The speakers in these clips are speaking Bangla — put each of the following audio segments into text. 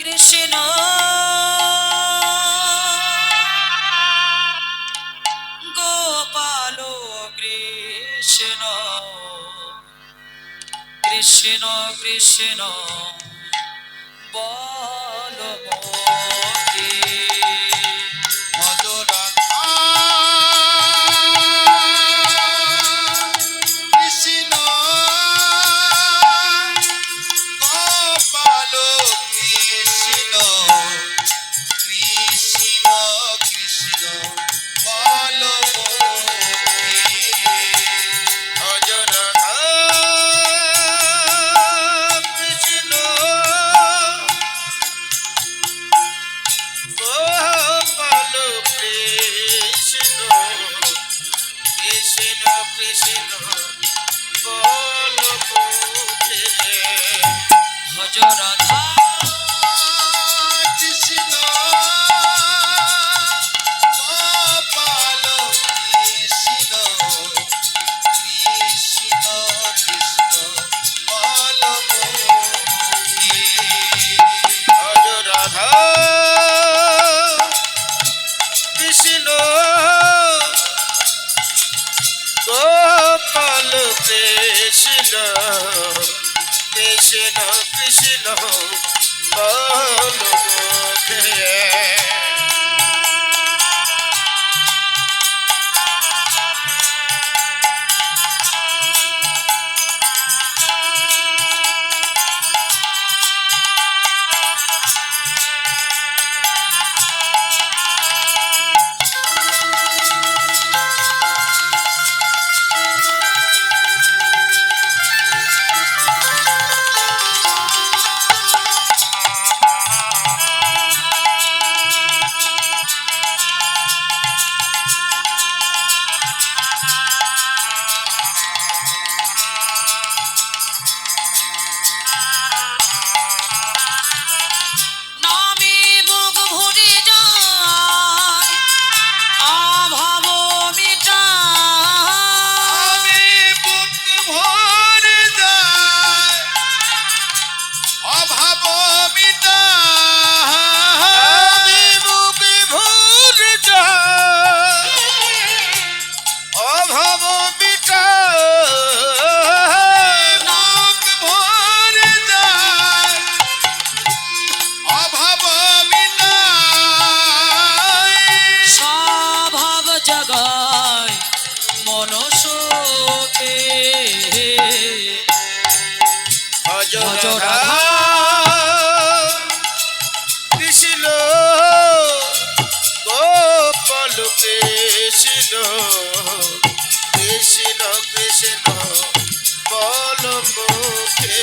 কৃষ্ণ। গোপাল কৃষ্ণ। কৃষ্ণ কৃষ্ণ বল কৃষ্ণ কৃষ্ণ কৃষ্ণ বল গায় মনসতে হজরা কৃষ্ণ কৃষ্ণ কৃষ্ণ কৃষ্ণ বল মুখে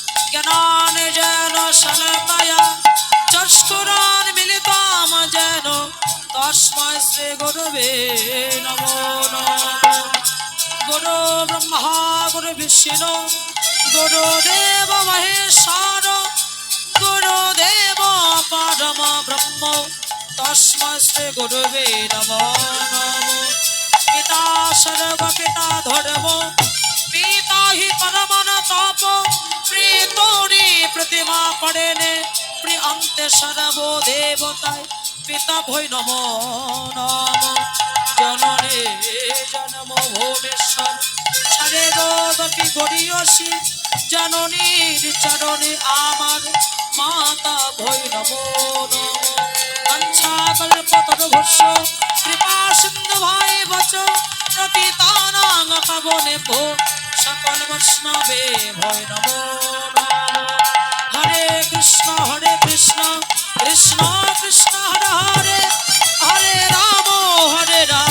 জ্ঞানান যেন শলকয়া চষ্কুরান মিলিতাম যেন তস্মৈ শ্রী গুরুবে নমো গুরু ব্রহ্মা, গুরু বিষ্ণু গুরুদেব মহেশ্বর গুরুদেব পরম ব্রহ্ম তস্মৈ শ্রী গুরুবে নমঃ। পিতা সর্ব পিতা ধর্ম পিতা হি পরমন তপ প্রেতরি প্রতিমা পড়েনে প্রি অন্তে সর্ব দেবতায় পিতা ভৈ নম নম জননে জনম ভূমেশ্বর সারে দপি গড়িয়সি জননীর চরণে আমার মাতা ভৈ নম নম কঞ্চাকল্পতরুভস্য কৃপা সিন্ধু ভাই বচ প্রতিতানাং পাবনে ভো সকল বৈষ্ণবে, ভয় নমো। হরে কৃষ্ণ হরে কৃষ্ণ কৃষ্ণ কৃষ্ণ, হরে হরে হরে রাম হরে রাম।